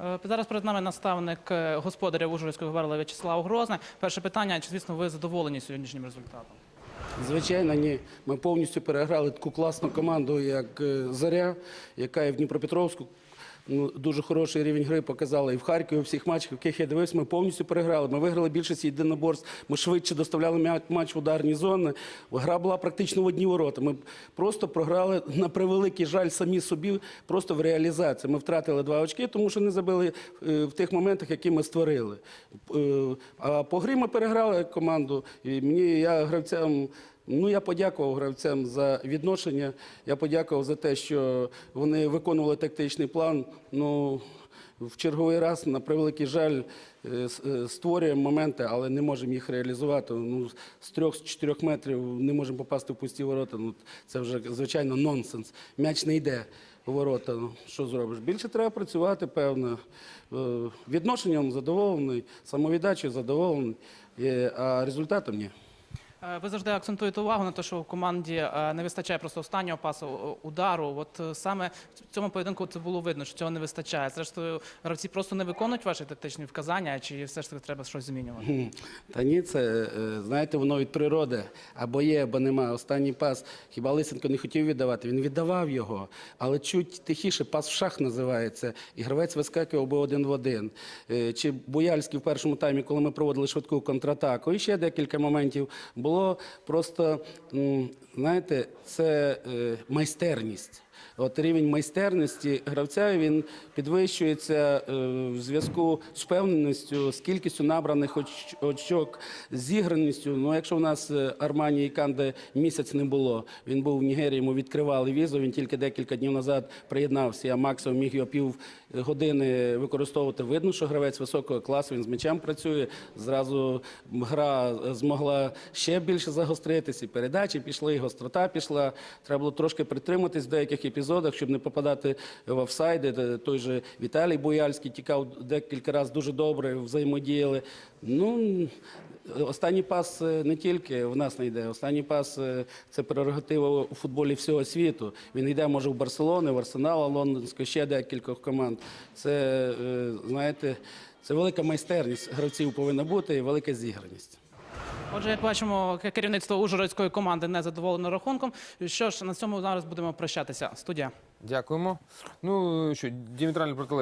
Е, Зараз перед нами наставник е, господаря Ужгородського Говерла В'ячеслав Грозне. Перше питання: чи звісно ви задоволені сьогоднішнім результатом? Звичайно, ні. Ми повністю переграли таку класну команду, як е, Заря, яка і в Дніпропетровську. Ну, дуже хороший рівень гри показала і в Харкові, в всіх матчах, в яких я дивився, ми повністю переграли. Ми виграли більшість єдиноборств, ми швидше доставляли матч в ударні зони. Гра була практично в одні ворота. Ми просто програли на превеликий жаль самі собі, просто в реалізації. Ми втратили два очки, тому що не забили е, в тих моментах, які ми створили. Е, А по грі ми переграли команду. І мені я гравцям. Ну, я подякував гравцям за відношення. Я подякував за те, що вони виконували тактичний план. Ну, в черговий раз, на превеликий жаль, е, е, створюємо моменти, але не можемо їх реалізувати. Ну, з трьох, з чотирьох метрів не можемо попасти в пусті ворота. Ну, це вже, звичайно, нонсенс. М'яч не йде у ворота. Ну, що зробиш? Більше треба працювати, певно. Е, Відношенням задоволений, самовіддачею задоволений, а результатом ні. Е, Ви завжди акцентуєте увагу на те, що в команді е, не вистачає просто останнього пасу удару. От е, саме в цьому поєдинку це було видно, що цього не вистачає. Зрештою, гравці просто не виконують ваші тактичні вказання, чи все ж таки треба щось змінювати? Та ні, це е, знаєте, воно від природи. Або є, або нема. Останній пас. Хіба Лисенко не хотів віддавати? Він віддавав його, але чуть тихіше, пас в шах називається. І гравець вискакував би один в один. Е, Чи Бояльський в першому таймі, коли ми проводили швидку контратаку, і ще декілька моментів було просто, знаєте, це е, майстерність. От рівень майстерності гравця він підвищується е, в зв'язку з впевненістю, з кількістю набраних оч- очок, з зіграністю. Ну, якщо в нас е, Армані і Канде місяць не було, він був в Нігерії, йому відкривали візу. Він тільки декілька днів назад приєднався. Я максимум міг його пів години використовувати. Видно, що гравець високого класу, він з м'ячем працює. Зразу гра змогла ще більше загостритися. Передачі пішли, гострота пішла. Треба було трошки притриматись в деяких епізодах, щоб не попадати в офсайди. Той же Віталій Бояльський тікав декілька разів дуже добре, взаємодіяли. Ну, Останній пас е, не тільки в нас не йде. Останній пас е, це прерогатива у футболі всього світу. Він йде, може, в Барселони, в Арсенала Лондонського, ще декількох команд. Це, е, знаєте, це велика майстерність гравців повинна бути і велика зіграність. Отже, як бачимо, керівництво Ужгородської команди не задоволено рахунком. Що ж, на цьому зараз будемо прощатися. Студія. Дякуємо. Ну що, діаметрально протилежні